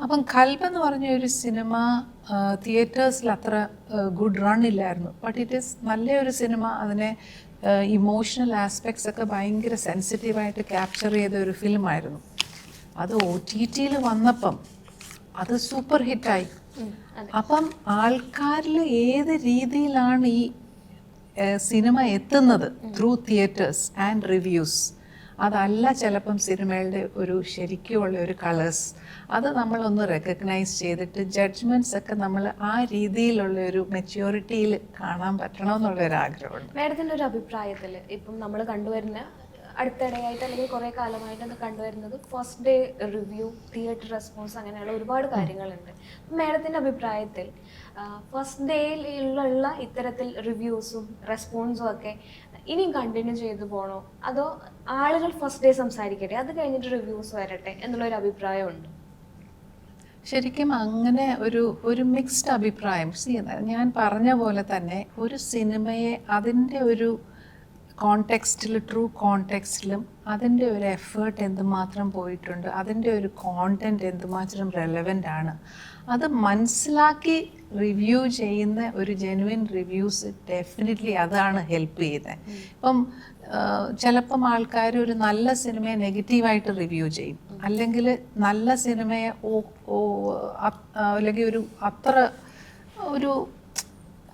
അപ്പം കൽബ് എന്ന് പറഞ്ഞ ഒരു സിനിമ തിയേറ്റേഴ്സിൽ അത്ര ഗുഡ് റൺ ഇല്ലായിരുന്നു. ബട്ട് ഇറ്റ് ഈസ് നല്ലൊരു സിനിമ അതിനെ ഇമോഷണൽ ആസ്പെക്ട്സ് ഒക്കെ ഭയങ്കര സെൻസിറ്റീവായിട്ട് ക്യാപ്ചർ ചെയ്ത ഒരു ഫിലിമായിരുന്നു അത് ഒ ടി ടിയിൽ വന്നപ്പം അത് സൂപ്പർ ഹിറ്റായി അപ്പം ആൾക്കാരിൽ ഏത് രീതിയിലാണ് ഈ സിനിമ എത്തുന്നത്? ത്രൂ തിയേറ്റേഴ്സ് ആൻഡ് റിവ്യൂസ് അതല്ല ചിലപ്പം സിനിമകളുടെ ഒരു ശരിക്കുമുള്ള ഒരു കളേഴ്സ്. അത് നമ്മളൊന്ന് റെക്കഗ്നൈസ് ചെയ്തിട്ട് ജഡ്ജ്മെന്റ്സ് ഒക്കെ നമ്മൾ ആ രീതിയിലുള്ള ഒരു മെച്യൂരിറ്റിയിൽ കാണാൻ പറ്റണമെന്നുള്ള ഒരു ആഗ്രഹമുണ്ട്. മാഡത്തിന്റെ ഒരു അഭിപ്രായത്തിൽ ഇപ്പം നമ്മൾ കണ്ടുവരുന്ന അടുത്തിടെയായിട്ട് അല്ലെങ്കിൽ കുറേ കാലമായിട്ട് കണ്ടുവരുന്നത് first day review theatre response അങ്ങനെയുള്ള ഒരുപാട് കാര്യങ്ങളുണ്ട്. മാഡത്തിന്റെ അഭിപ്രായത്തിൽ ഫസ്റ്റ് ഡേയിലുള്ള ഇത്തരത്തിൽ റിവ്യൂസും റെസ്പോൺസും ഒക്കെ ഇനിയും കണ്ടിന്യൂ ചെയ്തു പോകണോ അതോ ആളുകൾ ഫസ്റ്റ് ഡേ സംസാരിക്കട്ടെ? അത് കഴിഞ്ഞിട്ട് റിവ്യൂസ് വരട്ടെ എന്നുള്ളൊരു അഭിപ്രായമുണ്ട്. ശരിക്കും അങ്ങനെ ഒരു ഒരു മിക്സ്ഡ് അഭിപ്രായം. ഞാൻ പറഞ്ഞ പോലെ തന്നെ ഒരു സിനിമയെ അതിന്റെ ഒരു കോണ്ടെക്സ്റ്റിൽ ട്രൂ കോണ്ടെക്സ്റ്റിലും അതിന്റെ ഒരു എഫേർട്ട് എന്തുമാത്രം പോയിട്ടുണ്ട് അതിന്റെ ഒരു കോണ്ടന്റ് എന്തുമാത്രം റെലവെന്റ് ആണ് അത് മനസ്സിലാക്കി റിവ്യൂ ചെയ്യുന്ന ഒരു ജെനുവിൻ റിവ്യൂസ് ഡെഫിനറ്റ്ലി അതാണ് ഹെൽപ്പ് ചെയ്യുന്നത്. ഇപ്പം ചിലപ്പം ആൾക്കാർ ഒരു നല്ല സിനിമയെ നെഗറ്റീവായിട്ട് റിവ്യൂ ചെയ്യും അല്ലെങ്കിൽ നല്ല സിനിമയെ ഓ അല്ലെങ്കിൽ ഒരു അത്ര ഒരു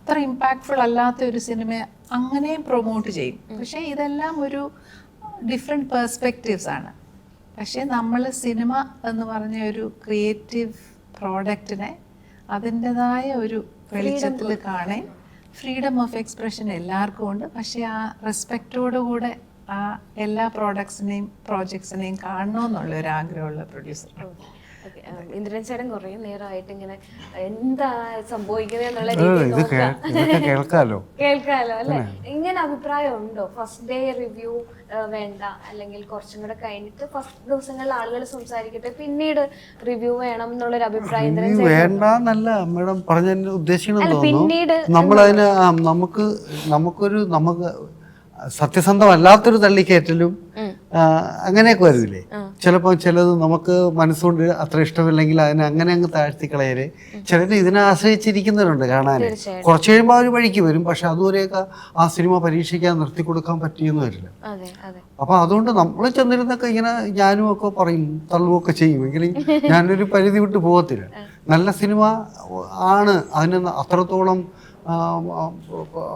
അത്ര ഇമ്പാക്ട്ഫുൾ അല്ലാത്ത ഒരു സിനിമ അങ്ങനെയും പ്രൊമോട്ട് ചെയ്യും. പക്ഷേ ഇതെല്ലാം ഒരു ഡിഫറെന്റ് പേഴ്സ്പെക്റ്റീവ്സ് ആണ്. പക്ഷേ നമ്മൾ സിനിമ എന്ന് പറഞ്ഞ ഒരു ക്രിയേറ്റീവ് പ്രോഡക്റ്റിനെ അതിന്റെതായ ഒരു വെളിച്ചത്തിൽ കാണേ. ഫ്രീഡം ഓഫ് എക്സ്പ്രഷൻ എല്ലാവർക്കും ഉണ്ട്. പക്ഷേ ആ റെസ്പെക്റ്റോടുകൂടെ ആ എല്ലാ പ്രോഡക്ട്സിനെയും പ്രോജക്ട്സിനെയും കാണണമെന്നുള്ള ഒരു ആഗ്രഹമുള്ള പ്രൊഡ്യൂസർ ഓക്കെ. ഇന്ദ്രൻ ചേട്ടൻ കുറേ നേരമായിട്ട് ഇങ്ങനെ എന്താ സംഭവിക്കുന്നത് എന്നുള്ള രീതിയിൽ കേൾക്കാമല്ലോ കേൾക്കാലോ? അല്ലെ? ഇങ്ങനെ അഭിപ്രായം ഉണ്ടോ? ഫസ്റ്റ് ഡേ റിവ്യൂ വേണ്ട. അല്ലെങ്കിൽ കുറച്ചും കൂടെ കഴിഞ്ഞിട്ട് ഫസ്റ്റ് ദിവസങ്ങളിൽ ആളുകൾ സംസാരിക്കട്ടെ. പിന്നീട് റിവ്യൂ വേണം എന്നുള്ളൊരു അഭിപ്രായം ഇന്ദ്രൻ വേണ്ടെന്നല്ല മാഡം പറഞ്ഞ ഉദ്ദേശിക്കണം അല്ല, പിന്നീട് നമ്മൾ നമ്മളതിന് നമുക്ക് നമുക്കൊരു നമുക്ക് സത്യസന്ധമല്ലാത്തൊരു തള്ളിക്കയറ്റലും ആ, അങ്ങനെയൊക്കെ വരുന്നില്ലേ ചിലപ്പോൾ ചിലത് നമുക്ക് മനസ്സുകൊണ്ട് അത്ര ഇഷ്ടമില്ലെങ്കിൽ അതിനെ അങ്ങനെ അങ്ങ് താഴ്ത്തി കളയൽ. ചിലർ ഇതിനെ ആശ്രയിച്ചിരിക്കുന്നവരുണ്ട് കാണാൻ. കുറച്ച് കഴിയുമ്പോൾ അവർ വഴിക്ക് വരും. പക്ഷെ അതുവരെയൊക്കെ ആ സിനിമ പരീക്ഷിക്കാൻ നിർത്തി കൊടുക്കാൻ പറ്റിയെന്ന് വരില്ല. അപ്പൊ അതുകൊണ്ട് നമ്മൾ ചെന്നിരുന്നൊക്കെ ഇങ്ങനെ ഞാനും ഒക്കെ പറയും തള്ളുമൊക്കെ ചെയ്യും. എങ്കിലും ഞാനൊരു പരിധി വിട്ട് പോകത്തില്ല. നല്ല സിനിമ ആണ്. അതിന് അത്രത്തോളം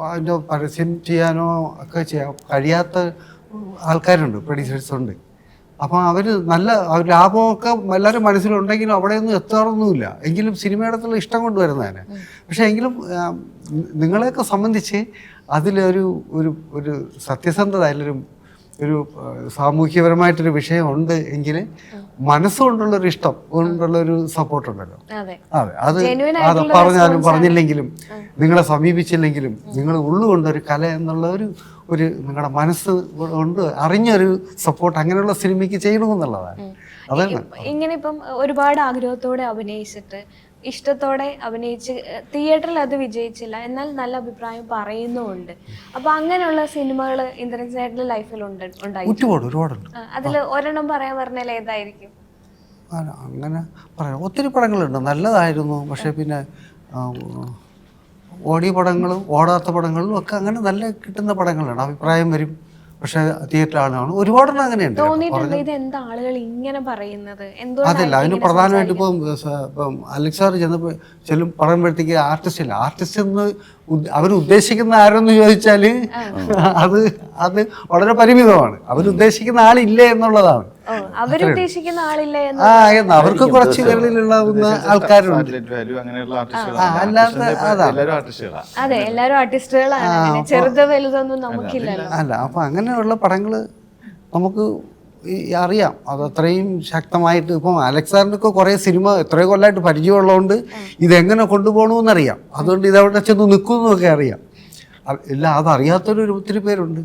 അതിന്റെ പരസ്യം ചെയ്യാനോ ഒക്കെ ചെയ്യാം കഴിയാത്ത ആൾക്കാരുണ്ട് പ്രൊഡ്യൂസേഴ്സ് ഉണ്ട്. അപ്പം അവർ നല്ല ലാഭമൊക്കെ എല്ലാവരും മനസ്സിലുണ്ടെങ്കിലും അവിടെയൊന്നും എത്താറൊന്നുമില്ല. എങ്കിലും സിനിമയുടെ ഇഷ്ടം കൊണ്ടുവരുന്നതിന് പക്ഷേ എങ്കിലും നിങ്ങളെയൊക്കെ സംബന്ധിച്ച് അതിലൊരു ഒരു ഒരു സത്യസന്ധത അതിലൊരു ഒരു സാമൂഹ്യപരമായിട്ടൊരു വിഷയമുണ്ട് എങ്കിൽ മനസ്സുകൊണ്ടുള്ളൊരു ഇഷ്ടം കൊണ്ടുള്ളൊരു സപ്പോർട്ട് ഉണ്ടല്ലോ അതെ അതെ അത് പറഞ്ഞാലും പറഞ്ഞില്ലെങ്കിലും നിങ്ങളെ സമീപിച്ചില്ലെങ്കിലും നിങ്ങൾ ഉള്ളുകൊണ്ടൊരു കല എന്നുള്ള ഒരു ഒരു നിങ്ങളുടെ മനസ്സ് കൊണ്ട് അറിഞ്ഞൊരു സപ്പോർട്ട് അങ്ങനെയുള്ള സിനിമയ്ക്ക് ചെയ്യണമെന്നുള്ളതാണ്. അതാണ് ഇങ്ങനെ ഇപ്പം ഒരുപാട് ആഗ്രഹത്തോടെ അഭിനയിച്ചിട്ട് ഇഷ്ടത്തോടെ അഭിനയിച്ച് തിയേറ്ററിൽ അത് വിജയിച്ചില്ല എന്നാൽ നല്ല അഭിപ്രായം പറയുന്നുമുണ്ട്. അപ്പൊ അങ്ങനെയുള്ള സിനിമകൾ ഇന്ദ്രൻ ചേട്ടന്റെ ലൈഫിൽ ഉണ്ട് ഒരുപാട് ഒരുപാടുണ്ട്. അതിൽ ഒരെണ്ണം പറയാൻ പറഞ്ഞാൽ ഏതായിരിക്കും? അങ്ങനെ പറയാം. ഒത്തിരി പടങ്ങളുണ്ട്. നല്ലതായിരുന്നു. പക്ഷെ പിന്നെ ഓടിയ പടങ്ങളും ഓടാത്ത പടങ്ങളും ഒക്കെ അങ്ങനെ നല്ല കിട്ടുന്ന പടങ്ങളാണ്. അഭിപ്രായം വരും. പക്ഷെ തിയേറ്റർ ആളാണ് ഒരുപാടെണ്ണം അങ്ങനെയുണ്ട്. ഇങ്ങനെ പറയുന്നത്? അതല്ല അതിന് പ്രധാനമായിട്ട് ഇപ്പം ഇപ്പം അലക്സ് സാർ ചെന്നപ്പോൾ ചെല്ലും പറയുമ്പോഴത്തേക്ക് ആർട്ടിസ്റ്റ് ഇല്ല. ആർട്ടിസ്റ്റ് എന്ന് അവർ ഉദ്ദേശിക്കുന്ന ആരെന്ന് ചോദിച്ചാൽ അത് അത് വളരെ പരിമിതമാണ്. അവരുദ്ദേശിക്കുന്ന ആളില്ല എന്നുള്ളതാണ്. അവരുദ്ദേശിക്കുന്ന ആളില്ല എന്ന് ആ എന്ന് അവർക്ക് കുറച്ച് വിരലിലുള്ളാവുന്ന ആൾക്കാരുണ്ട്. ആർട്ടിസ്റ്റുകളാണ് അതെ. എല്ലാരും ആർട്ടിസ്റ്റുകളാണ് അങ്ങനെ ചെറുത് വലുതൊന്നും നമുക്കില്ലല്ലോ. അല്ല അപ്പൊ അങ്ങനെയുള്ള പടങ്ങൾ നമുക്ക് ഈ അറിയാം. അത് അത്രയും ശക്തമായിട്ട് ഇപ്പം അലക്സാറിനൊക്കെ കുറേ സിനിമ എത്രയോ കൊല്ലമായിട്ട് പരിചയമുള്ളതുകൊണ്ട് ഇതെങ്ങനെ കൊണ്ടുപോകണമെന്നറിയാം. അതുകൊണ്ട് ഇതവിടെ ചെന്ന് നിൽക്കുമെന്നൊക്കെ അറിയാം. ഇല്ല അതറിയാത്തൊരു ഒത്തിരി പേരുണ്ട്.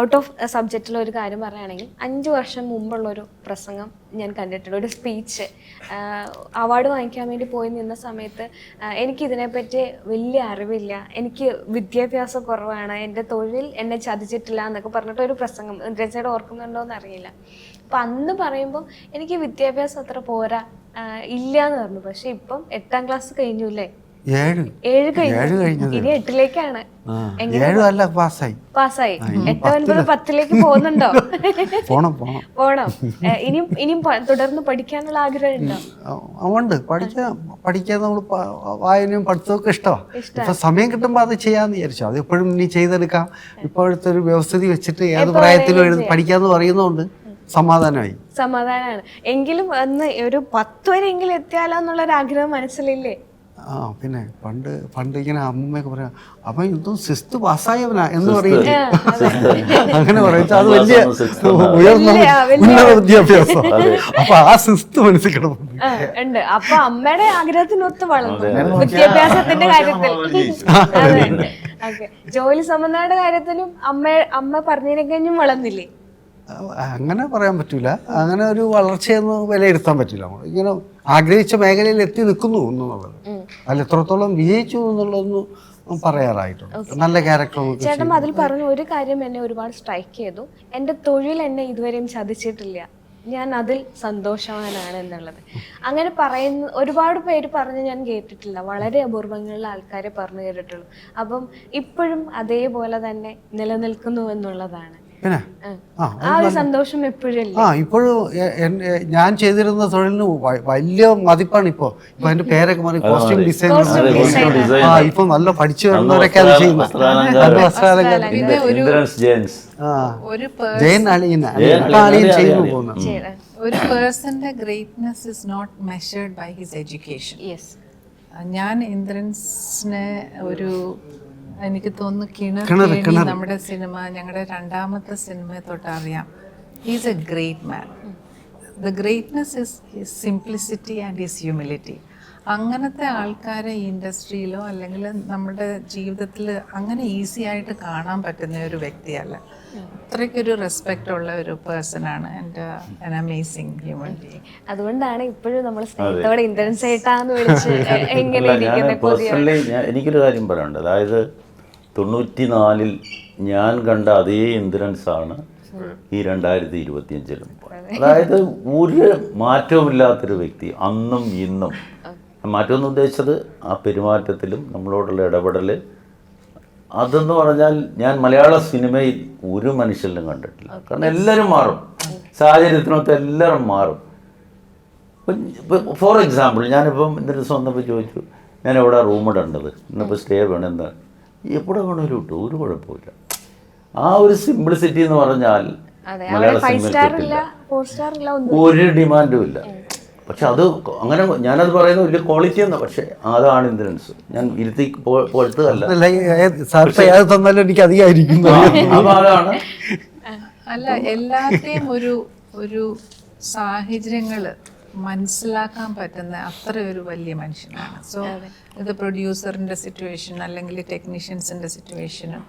ഔട്ട് ഓഫ് സബ്ജക്റ്റിൽ ഒരു കാര്യം പറയുകയാണെങ്കിൽ അഞ്ച് വർഷം മുമ്പുള്ള ഒരു പ്രസംഗം ഞാൻ കണ്ടിട്ടുണ്ട് ഒരു സ്പീച്ച് അവാർഡ് വാങ്ങിക്കാൻ വേണ്ടി പോയി നിന്ന സമയത്ത് എനിക്ക് ഇതിനെപ്പറ്റി വലിയ അറിവില്ല. എനിക്ക് വിദ്യാഭ്യാസം കുറവാണ്. എന്റെ തൊഴിൽ എന്നെ ചതിച്ചിട്ടില്ല എന്നൊക്കെ പറഞ്ഞിട്ട് ഒരു പ്രസംഗം രചനയുടെ ഓർക്കുന്നുണ്ടോ എന്ന് അറിയില്ല അപ്പം അന്ന് പറയുമ്പോൾ എനിക്ക് വിദ്യാഭ്യാസം അത്ര പോരാ ഇല്ല എന്ന് പറഞ്ഞു. പക്ഷെ ഇപ്പം എട്ടാം ക്ലാസ് കഴിഞ്ഞു അല്ലേ? ഏഴ്. ഏഴ് കഴിഞ്ഞു. ഇനി എട്ടിലേക്കാണ്. ഏഴും അല്ല പാസ്സായി. പാസ്സായി. എട്ട് ഒൻപത് പത്തിലേക്ക് പോകുന്നുണ്ടോ? പോണം പോണം. പോണം. ഇനിയും ഇനിയും തുടർന്ന് പഠിക്കാനുള്ള ആഗ്രഹം ഉണ്ടോ. ഉണ്ട് പഠിക്കാൻ പഠിക്കാൻ നമ്മൾ വായനയും പഠിത്തമൊക്കെ ഇഷ്ടമാണ് ഇപ്പൊ സമയം കിട്ടുമ്പോൾ അത് ചെയ്യാന്ന് വിചാരിച്ചു. അത് എപ്പോഴും ഇനി ചെയ്തെടുക്കാം. ഇപ്പോഴത്തെ ഒരു വ്യവസ്ഥിതി വെച്ചിട്ട് ഏത് പ്രായത്തിലും എഴുതി പഠിക്കാന്ന് പറയുന്നതുകൊണ്ട് സമാധാനമായി. സമാധാനാണ് എങ്കിലും അന്ന് ഒരു പത്ത് വരെയെങ്കിലും എത്തിയാലോ എന്നുള്ള ഒരു ആഗ്രഹം മനസ്സിലില്ലേ? ആ പിന്നെ പണ്ട് പണ്ട് ഇങ്ങനെ അമ്മയൊക്കെ പറയാം അവൻ എന്തോ സിസ്ത് പാസ്സായവനാ എന്ന് പറയും അങ്ങനെ പറയുന്നത്. അത് വലിയ ഉയർന്ന ഉന്നത വിദ്യാഭ്യാസം. അപ്പൊ ആ സിസ്ത് മനസ്സിൽ കിടപ്പുണ്ട് ഉണ്ട്. അപ്പൊ അമ്മയുടെ ആഗ്രഹത്തിനൊത്ത് വളർന്നു. വിദ്യാഭ്യാസത്തിന്റെ കാര്യത്തിൽ. അതെ. ഓക്കെ. ജോലി സംബന്ധമായ കാര്യത്തിലും അമ്മ അമ്മ പറഞ്ഞതിനേക്കഞ്ഞും വളർന്നില്ലേ? അങ്ങനെ പറയാൻ പറ്റൂല. അങ്ങനെ ഒരു വളർച്ചയൊന്നും വിലയിരുത്താൻ പറ്റില്ല ഇങ്ങനെ ആഗ്രഹിച്ച മേഖലയിൽ എത്തി നിൽക്കുന്നു എന്നുള്ളത്. അതിൽ എത്രത്തോളം വിജയിച്ചു എന്നുള്ളതൊന്നും പറയാറായിട്ടുണ്ട്. നല്ല ക്യാരക്ടർ ചേട്ടൻ അതിൽ പറഞ്ഞ ഒരു കാര്യം എന്നെ ഒരുപാട് സ്ട്രൈക്ക് ചെയ്തു. എന്റെ തൊഴിൽ എന്നെ ഇതുവരെയും ചതിച്ചിട്ടില്ല. ഞാൻ അതിൽ സന്തോഷവാനാണ് എന്നുള്ളത്. അങ്ങനെ പറയുന്ന ഒരുപാട് പേര് പറഞ്ഞ് ഞാൻ കേട്ടിട്ടില്ല. വളരെ അപൂർവങ്ങളിൽ ആൾക്കാരെ പറഞ്ഞു കേട്ടിട്ടുള്ളൂ. അപ്പം ഇപ്പോഴും അതേപോലെ തന്നെ നിലനിൽക്കുന്നു എന്നുള്ളതാണ്. പിന്നെ? ആ. ഒരു സന്തോഷം എപ്പോഴും ആ ഇപ്പോഴും ഞാൻ ചെയ്തിരുന്ന തൊഴിലിന് വലിയ മതിപ്പാണ് ഇപ്പോ. ഇപ്പൊ എന്റെ പേരൊക്കെ മാറി കോസ്റ്റ്യൂം ഡിസൈൻ ആ ഇപ്പൊ നല്ല പഠിച്ചു വരുന്നവരൊക്കെ അത് ചെയ്യുന്നത് നല്ല ജെയിൻസ് ഒരു ജയൻ അളിയൻ അളിയൻ ചെയ്യുന്നു അറിയാം. പോകുന്നു. ഒരു പേഴ്സന്റെ greatness is not measured by his education ഞാൻ ഇന്ദ്രൻസിനെ ഒരു എനിക്ക് തോന്നുന്നു കിണർ. നമ്മുടെ സിനിമ ഞങ്ങളുടെ രണ്ടാമത്തെ സിനിമയെ തൊട്ട് അറിയാം. Is a great man the greatness is his simplicity and his humility അങ്ങനത്തെ ആൾക്കാരെ ഇൻഡസ്ട്രിയിലോ അല്ലെങ്കിൽ നമ്മുടെ ജീവിതത്തിൽ അങ്ങനെ ഈസി ആയിട്ട് കാണാൻ പറ്റുന്ന ഒരു വ്യക്തിയല്ല. അത്രയ്ക്കൊരു റെസ്പെക്റ്റ് ഉള്ള ഒരു പേഴ്സൺ ആണ് എന്റെ an അമേസിങ് ഹ്യൂമൻ ബീങ് അതുകൊണ്ടാണ് ഇപ്പോഴും നമ്മൾ സ്നേഹത്തോടെ ഇന്റൻസ് ആയിട്ടാന്ന് വിളിച്ച് എങ്ങനെ എനിക്കൊരു കാര്യം പറയാനുണ്ട്. അതായത് തൊണ്ണൂറ്റി നാലിൽ ഞാൻ കണ്ട അതേ ഇന്ദ്രൻസ് ആണ് ഈ രണ്ടായിരത്തി ഇരുപത്തിയഞ്ചിലും അതായത് ഒരു മാറ്റവുമില്ലാത്തൊരു വ്യക്തി അന്നും ഇന്നും. മാറ്റം എന്ന് ഉദ്ദേശിച്ചത് ആ പെരുമാറ്റത്തിലും നമ്മളോടുള്ള ഇടപെടൽ അതെന്ന് പറഞ്ഞാൽ ഞാൻ മലയാള സിനിമയിൽ ഒരു മനുഷ്യരിലും കണ്ടിട്ടില്ല. കാരണം എല്ലാവരും മാറും. സാഹചര്യത്തിനൊത്ത് എല്ലാവരും മാറും. ഫോർ എക്സാമ്പിൾ ഞാനിപ്പം ഇന്നലെ ദിവസം വന്നപ്പോൾ ചോദിച്ചു ഞാൻ എവിടെ റൂം ഇടേണ്ടത് ഇന്നിപ്പോൾ സ്റ്റേ വേണം എന്താ എവിടെ വേണമല്ലോ കിട്ടും ഒരു കുഴപ്പമില്ല. ആ ഒരു സിംപ്ലിസിറ്റി എന്ന് പറഞ്ഞാൽ അതെ മലയാള സിനിമയിൽ സ്റ്റാർ ഇല്ല ഫോർ സ്റ്റാർ ഇല്ല ഒന്നും ഒരു ഡിമാൻഡും ഇല്ല. പക്ഷെ അത് അങ്ങനെ ഞാനത് പറയുന്നത് വലിയ ക്വാളിറ്റി എന്നാ പക്ഷെ അതാണ് ഇൻഷുറൻസ് ഞാൻ ഇരുത്തി പോലത്തതല്ല. തന്നാലും എനിക്ക് അധികമായിരിക്കും അതാണ്. അല്ല എല്ലാത്തെയും ഒരു ഒരു സാഹചര്യങ്ങൾ മനസ്സിലാക്കാൻ പറ്റുന്ന അത്ര ഒരു വലിയ മനുഷ്യനാണ്. സോ ഇത് പ്രൊഡ്യൂസറിന്റെ സിറ്റുവേഷൻ അല്ലെങ്കിൽ ടെക്നീഷ്യൻസിന്റെ സിറ്റുവേഷനും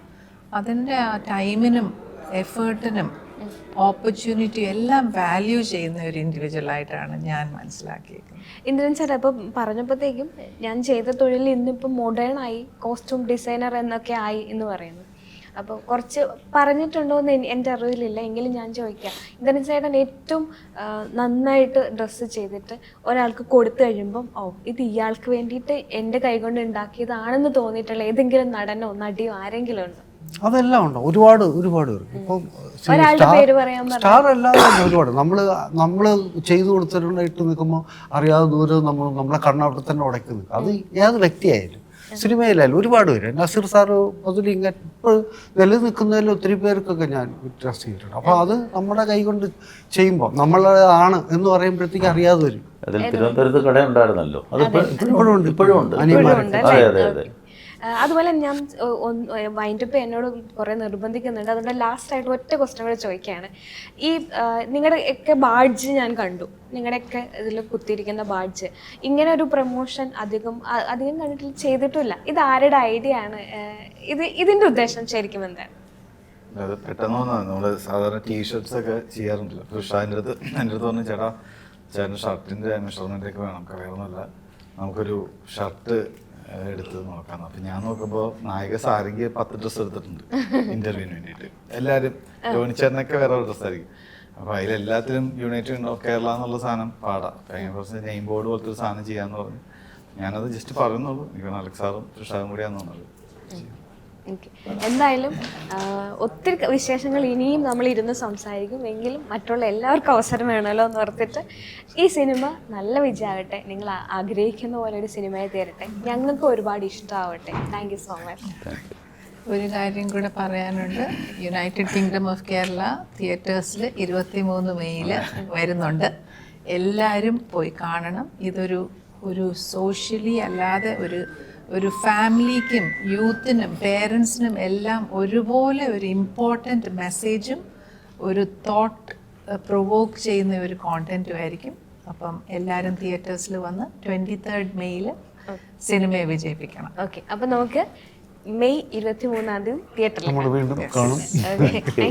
അതിന്റെ ആ ടൈമിനും എഫേർട്ടിനും ഓപ്പർച്യൂണിറ്റി എല്ലാം വാല്യൂ ചെയ്യുന്ന ഒരു ഇൻഡിവിജ്വൽ ആയിട്ടാണ് ഞാൻ മനസ്സിലാക്കിയത് ഇന്ദ്രൻ സാർ അപ്പം പറഞ്ഞപ്പോഴത്തേക്കും ഞാൻ ചെയ്ത തൊഴിൽ ഇന്നിപ്പോൾ മോഡേൺ ആയി കോസ്റ്റ്യൂം ഡിസൈനർ എന്നൊക്കെ ആയി എന്ന് പറയുന്നു. അപ്പോൾ കുറച്ച് പറഞ്ഞിട്ടുണ്ടോ എന്ന് എൻ- എന്റെ അറിവിലില്ല. എങ്കിലും ഞാൻ ചോദിക്കാം. ഇന്ദ്രൻ ചേട്ടൻ ഏറ്റവും നന്നായിട്ട് ഡ്രസ്സ് ചെയ്തിട്ട് ഒരാൾക്ക് കൊടുത്തു കഴിയുമ്പം ഓ ഇത് ഇയാൾക്ക് വേണ്ടിയിട്ട് എന്റെ കൈകൊണ്ട് ഉണ്ടാക്കിയതാണെന്ന് തോന്നിയിട്ടുള്ള ഏതെങ്കിലും നടനോ നടിയോ ആരെങ്കിലും ഉണ്ടോ? അതെല്ലാം ഉണ്ട്? ഒരുപാട് ഒരുപാട് പേർക്ക് ഇപ്പം സ്റ്റാർ അല്ലാതെ ഒരുപാട്. നമ്മൾ നമ്മൾ ചെയ്തു കൊടുത്തിട്ടുണ്ടായിട്ട് നിൽക്കുമ്പോൾ അറിയാതെ ദൂരം നമ്മൾ നമ്മളെ കണ്ണവിടെ തന്നെ ഉടയ്ക്കുന്നു അത് ഏത് വ്യക്തിയായാലും. സിനിമയിലായാലും ഒരുപാട് പേര്. നസീർ സാറ് മുതൽ ഇങ്ങനെ ഇപ്പോൾ നിലനിൽക്കുന്നതിൽ ഒത്തിരി പേർക്കൊക്കെ ഞാൻ വിറ്റ്നസ് ചെയ്തിട്ടുണ്ട്. അപ്പോൾ അത് നമ്മുടെ കൈ കൊണ്ട് ചെയ്യുമ്പോൾ നമ്മളാണ് എന്ന് പറയുമ്പോഴത്തേക്ക് അറിയാതെ വരും. അതിൽ തിരുവനന്തപുരത്ത് കട ഉണ്ടായിരുന്നല്ലോ അത്. ഇപ്പോഴും ഉണ്ട്. ഇപ്പോഴും ഉണ്ട്. അതെ അതെ അതെ. അതുപോലെ ഞാൻ വൈൻഡപ്പ് എന്നോട് കുറേ നിർബന്ധിക്കുന്നുണ്ട്. അതുകൊണ്ട് ലാസ്റ്റ് ആയിട്ട് ഒറ്റ ക്വസ്റ്റ്യൻ കൂടെ ചോദിക്കുകയാണ്. ഈ നിങ്ങളുടെ ഒക്കെ ബാഡ്ജ് ഞാൻ കണ്ടു. നിങ്ങളുടെയൊക്കെ ഇതിൽ കുത്തിയിരിക്കുന്ന ബാഡ്ജ് ഇങ്ങനെ ഒരു പ്രൊമോഷൻ അധികം അധികം കണ്ടിട്ടില്ല ചെയ്തിട്ടില്ല. ഇത് ആരുടെ ഐഡിയ ആണ്? ഇത് ഇതിന്റെ ഉദ്ദേശം ശരിക്കും എന്താണ്? അത് പെട്ടെന്ന് വന്നതാണ് നമ്മൾ സാധാരണ ടീഷർട്സ് ഒക്കെ ചെയ്യാറുണ്ടല്ലോ. ഷാന്റെ അടുത്ത് എന്റെ അടുത്ത് പറഞ്ഞു ചേട്ടാ ചേട്ടൻ ഷർട്ടിന്റെ മെഷർമെന്റ് ഒക്കെ വേണം. കറിയാവുന്നില്ല നമുക്കൊരു ഷർട്ട് എടുത്ത് നോക്കാം. അപ്പൊ ഞാൻ നോക്കുമ്പോൾ നായിക സാരിക്ക് പത്ത് ഡ്രസ്സ് എടുത്തിട്ടുണ്ട് ഇന്റർവ്യൂവിന് വേണ്ടിയിട്ട്. എല്ലാവരും ജോണി ചേട്ടനൊക്കെ വേറെ ഡ്രസ്സ് ആയിരിക്കും. അപ്പൊ അതിലെല്ലാത്തിലും യുണൈറ്റഡ് ഓഫ് കേരള എന്നുള്ള സാധനം പാടാം. കുറച്ച് നെയിം ബോർഡ് പോലത്തെ ഒരു സാധനം ചെയ്യാന്ന് പറഞ്ഞു. ഞാനത് ജസ്റ്റ് പറയുന്നുള്ളൂ. എനിക്ക് അലക്സാറും തുഷാറും കൂടിയാന്ന് ഓക്കെ എന്തായാലും ഒത്തിരി വിശേഷങ്ങൾ ഇനിയും നമ്മൾ ഇരുന്ന് സംസാരിക്കും. എങ്കിലും മറ്റുള്ള എല്ലാവർക്കും അവസരം വേണമല്ലോ എന്ന് ഓർത്തിട്ട് ഈ സിനിമ നല്ല വിജയമാകട്ടെ. നിങ്ങൾ ആഗ്രഹിക്കുന്ന പോലെ ഒരു സിനിമയെ തീരട്ടെ. ഞങ്ങൾക്ക് ഒരുപാട് ഇഷ്ടമാവട്ടെ. താങ്ക് സോ മച്ച് ഒരു കാര്യം കൂടെ പറയാനുണ്ട്. യുണൈറ്റഡ് കിങ്ഡം ഓഫ് കേരള തിയേറ്റേഴ്സിൽ ഇരുപത്തി മൂന്ന് മെയ്യിൽ വരുന്നുണ്ട്. എല്ലാവരും പോയി കാണണം. ഇതൊരു ഒരു സോഷ്യലി അല്ലാതെ ഒരു ഒരു ഫാമിലിക്കും യൂത്തിനും പേരൻസിനും എല്ലാം ഒരുപോലെ ഒരു ഇമ്പോർട്ടന്റ് മെസ്സേജും ഒരു തോട്ട് പ്രൊവോക്ക് ചെയ്യുന്ന ഒരു കോണ്ടന്റും ആയിരിക്കും. അപ്പം എല്ലാവരും തിയേറ്റേഴ്സിൽ വന്ന് ട്വന്റി തേർഡ് മെയ്യിൽ സിനിമയെ വിജയിപ്പിക്കണം. ഓക്കെ അപ്പം നമുക്ക് മെയ് ഇരുപത്തി മൂന്നാം തീയതി തിയേറ്ററിൽ നമ്മൾ വീണ്ടും കാണും. ഓക്കെ